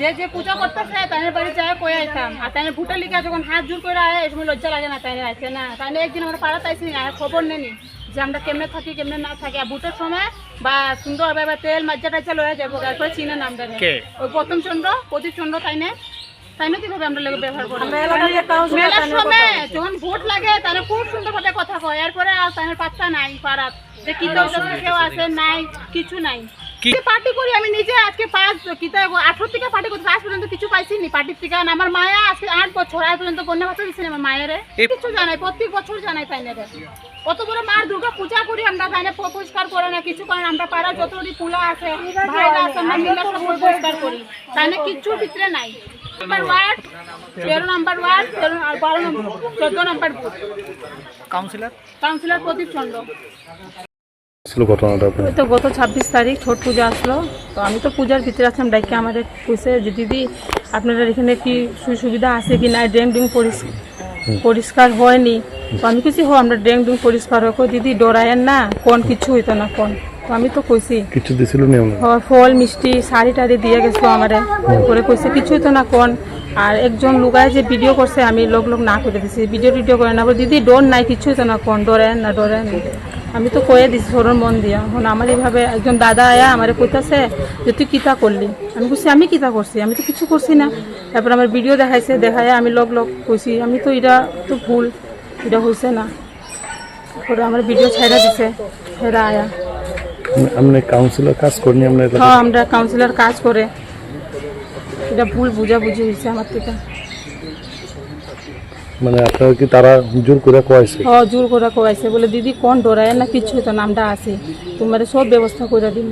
যে যে পূজা করতেছে তাদের বাড়ি যায় কয়ে আইতাম। আর তাদের ভুটা লিখা যখন হাত জোর করে আয় এই সময় লজ্জা লাগে না তাই আইছে না? তাই একদিন আমরা পাড়াতে আইসি না আর খবর নেনি যে আমরা কেমনে থাকি কেমনে না থাকি। আর ভুটের সময় বা সুন্দর সুন্দরভাবে বা তেল মাজ্জা টাজ্জা লয়ে যাব তারপরে চিনে নামটা কে? ওই প্রথম চন্দ্র প্রদীপ চন্দ্র তাই না তাই না কীভাবে আমরা লোক ব্যবহার করি মেলার সময় যখন ভোট লাগে তাহলে খুব সুন্দরভাবে কথা কয়। এরপরে আর তাদের পাত্তা নাই পাড়াত যে কি কেউ আছে নাই কিছু নাই। কি- পার্টি করি আমি নিজে আজকে পাঁচ কিতা আঠারো থেকে পার্টি করছি আজ পর্যন্ত কিছু পাইছি নি পার্টির থেকে আমার মায়া আজকে আট বছর আজ পর্যন্ত বন্যা ভাতা দিচ্ছি আমার মায়ের। কিছু জানাই প্রত্যেক বছর জানাই তাই না কত বড় মার দুর্গা পূজা করি আমরা তাই না? পরিষ্কার করে না কিছু করে না। আমরা পাড়া যতটি পুলা আছে ভাইরা আছে আমরা মিলে সব পরিষ্কার করি। তাই না? কিচ্ছুর ভিতরে নাই। নাম্বার ওয়ার্ড তেরো নাম্বার ওয়ার্ড তেরো বারো নম্বর চোদ্দ number booth councillor councillor Pradip Chandra. ছিল ঘটনাটা ওই তো গত ছাব্বিশ তারিখ ছট পূজা আসলো। তো আমি তো পূজার ভিতরে আসলাম ডাইকে আমাদের কইছে যে দিদি আপনাদের এখানে কি সুবিধা আছে কি না? ড্রেন ড্রিং পরিষ্কার হয়নি। তো আমি কিছু হো আমরা ড্রেন ড্রিং পরিষ্কার হোক। দিদি ডরায়েন না। কোন কিছু হইতো না কোন? তো আমি তো কইছি কিছু দিছিল নি ফল মিষ্টি শাড়ি টাড়ি দিয়ে গেছো আমারে। করে কইছে কিছু তো না কোন? আর একজন লুগায় যে ভিডিও করছে আমি লোক লোক না করে দিছি। ভিডিও টিডিও করে না দিদি ডর নাই কিছু তো না কোন? ডরেন না ডরেন আমি তো কয়ে দিছি সরুন মন দিয়া। এখন আমার এইভাবে একজন দাদা আয়া আমার কইতাছে যে তুই কিতা করলি? আমি বলছি আমি কিতা করছি? আমি তো কিছু করছি না। তারপর আমার ভিডিও দেখাইছে দেখায় আমি লগ লগ কইছি আমি তো এটা তো ভুল এটা হয়েছে না। তারপরে আমার ভিডিও ছেড়ে দিছে হেরা আয়া। আপনি কাউন্সিলর কাজ করেনি আমরা হ্যাঁ আমরা কাউন্সিলর কাজ করে। এটা ভুল বুঝাবুঝি হয়েছে আমার থেকে। মানে আপনারা কি তারা জোর করে কয়েছে? হ জোর করে কোয়াইছে বলে দিদি কোন ডরায় না কিছু তো নামটা আছে তোমার সব ব্যবস্থা করে দিন